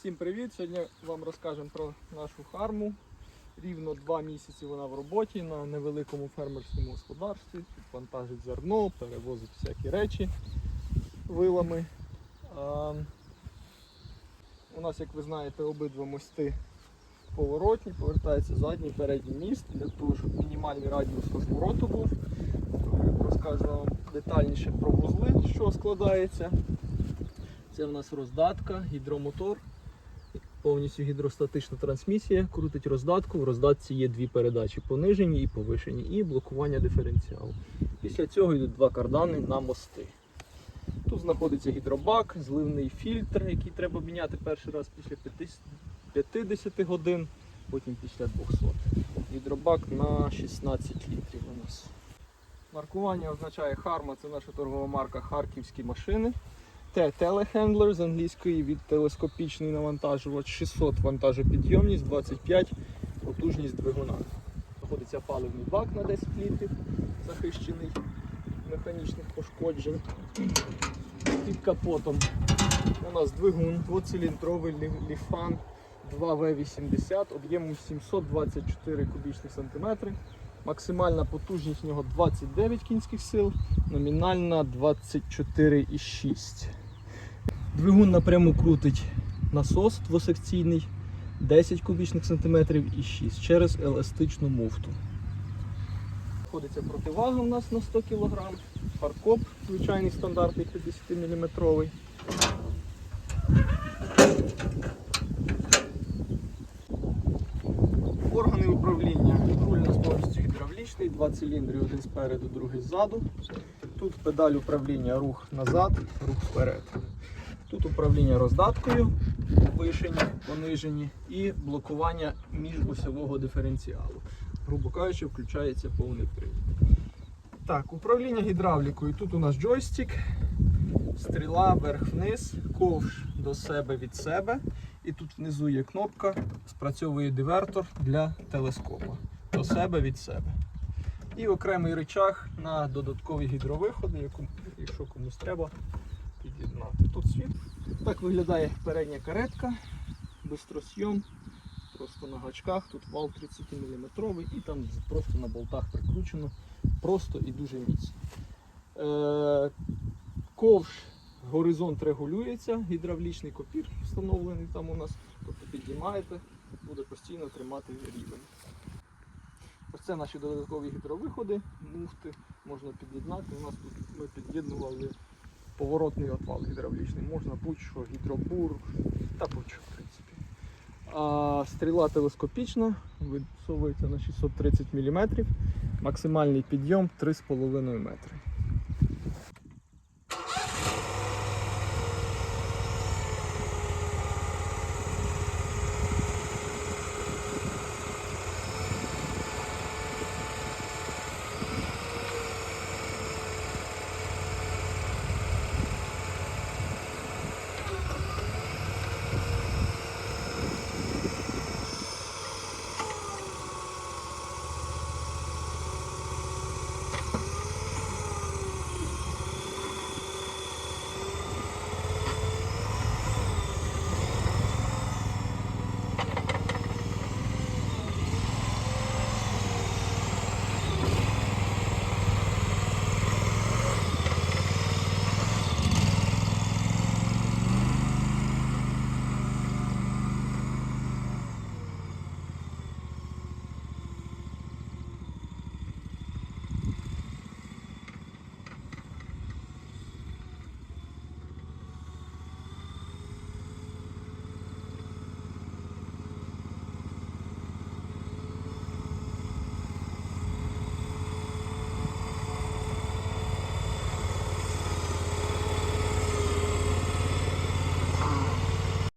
Всім привіт! Сьогодні вам розкажемо про нашу харму. Рівно два місяці вона в роботі на невеликому фермерському господарстві. Тут вантажить зерно, перевозить всякі речі вилами. А, у нас, як ви знаєте, обидва мости поворотні, повертається задній, передній міст для того, щоб мінімальний радіус розвороту був. Розкажу вам детальніше про вузли, що складається. Це в нас роздатка, гідромотор, повністю гідростатична трансмісія, крутить роздатку. В роздатці є дві передачі понижені і повишені, і блокування диференціалу. Після цього йдуть два кардани на мости. Тут знаходиться гідробак, зливний фільтр, який треба міняти перший раз після 50 годин, потім після 200. Гідробак на 16 літрів у нас. Маркування означає Харма, це наша торгова марка Харківські машини. Т телехендлер з англійської від телескопічний навантажувач 600 вантажопідйомність, 25 потужність двигуна. Знаходиться паливний бак на 10 літрів, захищений механічних пошкоджень. Під капотом у нас двигун, двоциліндровий ліфан 2В80 об'ємом 724 кубічних сантиметри. Максимальна потужність в нього 29 кінських сил, номінальна 24,6. Двигун напряму крутить насос двосекційний 10 кубічних сантиметрів і 6 через еластичну муфту. Знаходиться противага у нас на 100 кг, фаркоп звичайний стандартний 50 мм. Органи управління. Руль у нас повністю гідравлічний, два циліндри, один спереду, другий ззаду. Тут педаль управління рух назад, рух вперед. Тут управління роздаткою, повишені, понижені і блокування міжосьового диференціалу. Грубо кажучи, включається повний привід. Так, управління гідравлікою. Тут у нас джойстик, стріла вверх-вниз, ковш до себе від себе. І тут внизу є кнопка, спрацьовує дивертор для телескопа. До себе від себе. І окремий рычаг на додаткові гідровиходи, якщо комусь треба, під'єднати. Тут світ. Так виглядає передня каретка, бистросйом, просто на гачках, тут вал 30 мм і там просто на болтах прикручено, просто і дуже міцно. Е, ковш, горизонт регулюється, гідравлічний копір встановлений там у нас, тобто піднімаєте, буде постійно тримати рівень. Ось це наші додаткові гідровиходи, муфти можна під'єднати. У нас тут ми під'єднували поворотний отвал гідравлічний. Можна будь-що, гідробур та будь-що, в принципі. А стріла телескопічна, висовується на 630 мм, максимальний підйом 3,5 метри.